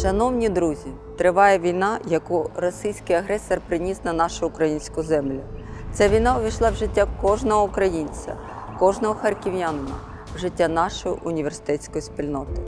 Шановні друзі, триває війна, яку російський агресор приніс на нашу українську землю. Ця війна увійшла в життя кожного українця, кожного харків'янина, в життя нашої університетської спільноти.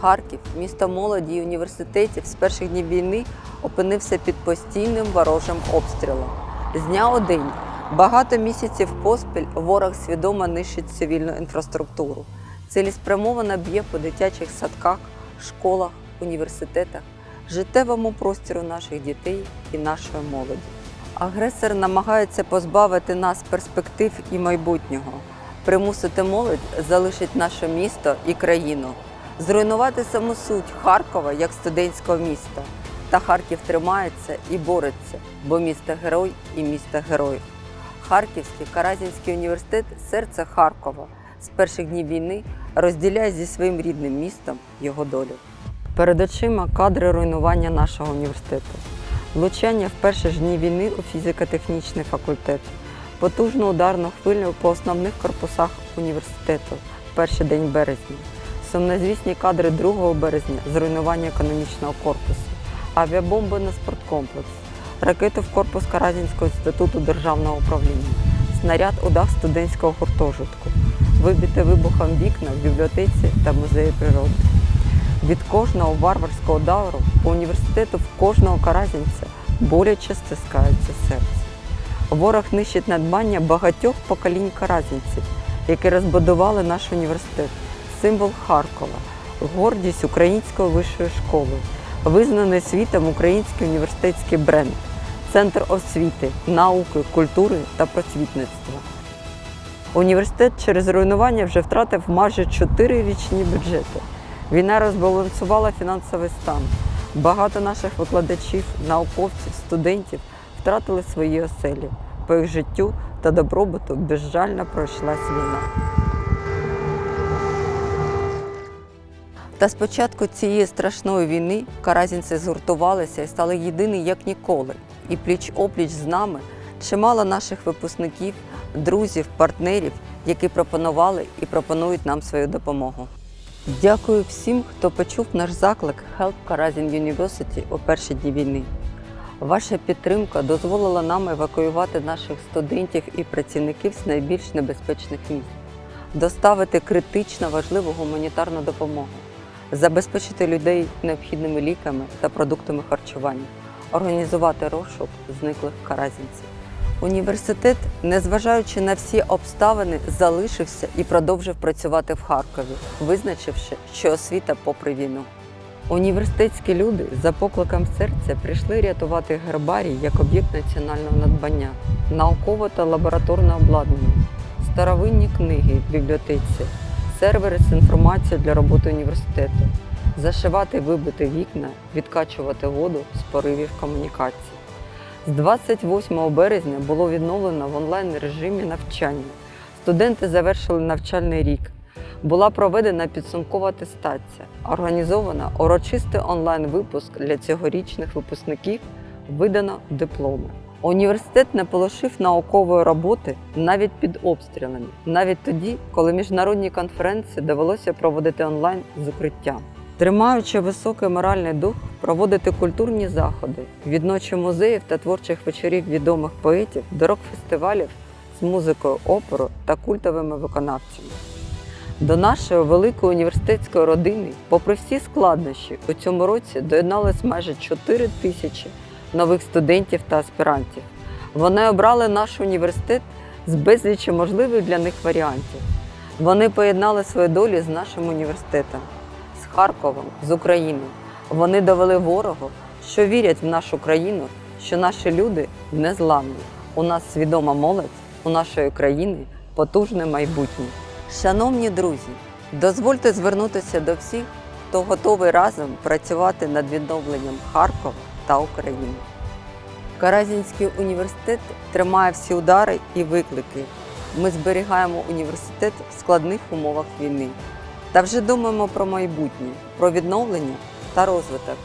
Харків, місто молоді і університетів з перших днів війни опинився під постійним ворожим обстрілом. З дня день, багато місяців поспіль ворог свідомо нищить цивільну інфраструктуру, цілеспрямовано б'є по дитячих садках, школах, університетах, життєвому простору наших дітей і нашої молоді. Агресор намагається позбавити нас перспектив і майбутнього, примусити молодь залишити наше місто і країну, зруйнувати саму суть Харкова як студентського міста. Та Харків тримається і бореться, бо місто герой і місто героїв. Харківський Каразінський університет серце Харкова з перших днів війни розділяє зі своїм рідним містом його долю. Перед очима кадри руйнування нашого університету, влучання в перші ж дні війни у фізико-технічний факультет, потужну ударну хвилю по основних корпусах університету. В перший день березня, сумнозвісні кадри 2 березня зруйнування економічного корпусу, авіабомби на спорткомплекс, ракету в корпус Каразінського інституту державного управління, снаряд у дах студентського гуртожитку, вибите вибухом вікна в бібліотеці та музеї природи. Від кожного варварського удару по університету в кожного каразінця боляче стискається серце. Ворог нищить надбання багатьох поколінь каразінців, які розбудували наш університет, символ Харкова, гордість української вищої школи, визнаний світом український університетський бренд, центр освіти, науки, культури та просвітництва. Університет через руйнування вже втратив майже 4 річні бюджети. Війна розбалансувала фінансовий стан. Багато наших викладачів, науковців, студентів втратили свої оселі. По їх життю та добробуту безжально пройшлась війна. Та з початку цієї страшної війни каразінці згуртувалися і стали єдині як ніколи. І пліч-опліч з нами чимало наших випускників, друзів, партнерів, які пропонували і пропонують нам свою допомогу. Дякую всім, хто почув наш заклик Help Karazin University у перші дні війни. Ваша підтримка дозволила нам евакуювати наших студентів і працівників з найбільш небезпечних місць, доставити критично важливу гуманітарну допомогу, забезпечити людей необхідними ліками та продуктами харчування, організувати розшук зниклих каразінців. Університет, незважаючи на всі обставини, залишився і продовжив працювати в Харкові, визначивши, що освіта попри війну. Університетські люди за покликом серця прийшли рятувати гербарій як об'єкт національного надбання, наукове та лабораторне обладнання, старовинні книги в бібліотеці, сервери з інформацією для роботи університету, зашивати вибити вікна, відкачувати воду з поривів комунікацій. З 28 березня було відновлено в онлайн режимі навчання. Студенти завершили навчальний рік. Була проведена підсумкова атестація, організовано урочистий онлайн-випуск для цьогорічних випускників, видано дипломи. Університет не полишив наукової роботи навіть під обстрілами, навіть тоді, коли міжнародні конференції довелося проводити онлайн з укриття. Тримаючи високий моральний дух, проводити культурні заходи, від ночі музеїв та творчих вечорів відомих поетів до рок-фестивалів з музикою оперу та культовими виконавцями. До нашої великої університетської родини, попри всі складнощі, у цьому році доєдналось майже 4 тисячі нових студентів та аспірантів. Вони обрали наш університет з безлічі можливих для них варіантів. Вони поєднали свої долі з нашим університетом, з Харковом, з Україною. Вони довели ворогу, що вірять в нашу країну, що наші люди незламні. У нас свідома молодь, у нашої країни потужне майбутнє. Шановні друзі, дозвольте звернутися до всіх, хто готовий разом працювати над відновленням Харкова та України. Каразінський університет тримає всі удари і виклики. Ми зберігаємо університет в складних умовах війни та вже думаємо про майбутнє, про відновлення та розвиток.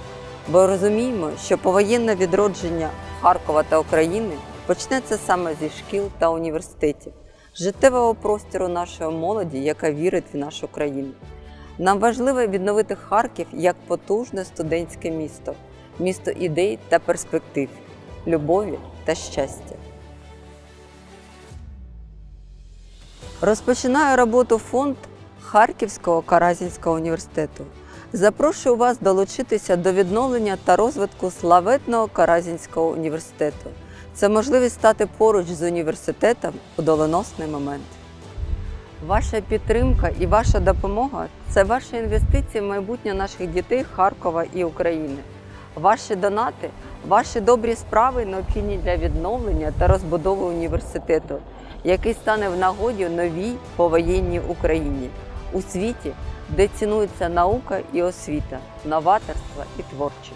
Бо розуміємо, що повоєнне відродження Харкова та України почнеться саме зі шкіл та університетів, життєвого простору нашої молоді, яка вірить в нашу країну. Нам важливо відновити Харків як потужне студентське місто, місто ідей та перспектив, любові та щастя. Розпочинаю роботу фонд Харківського Каразінського університету. Запрошую вас долучитися до відновлення та розвитку славетного Каразінського університету. Це можливість стати поруч з університетом у доленосний момент. Ваша підтримка і ваша допомога це ваші інвестиції в майбутнє наших дітей Харкова і України. Ваші донати, ваші добрі справи необхідні для відновлення та розбудови університету, який стане в нагоді новій повоєнній Україні у світі, де цінується наука і освіта, новаторство і творчість.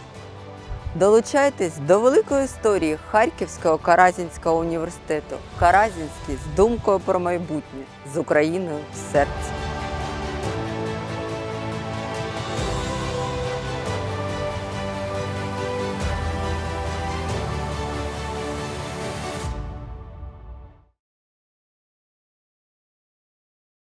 Долучайтесь до великої історії Харківського Каразінського університету. Каразінський з думкою про майбутнє з Україною в серці.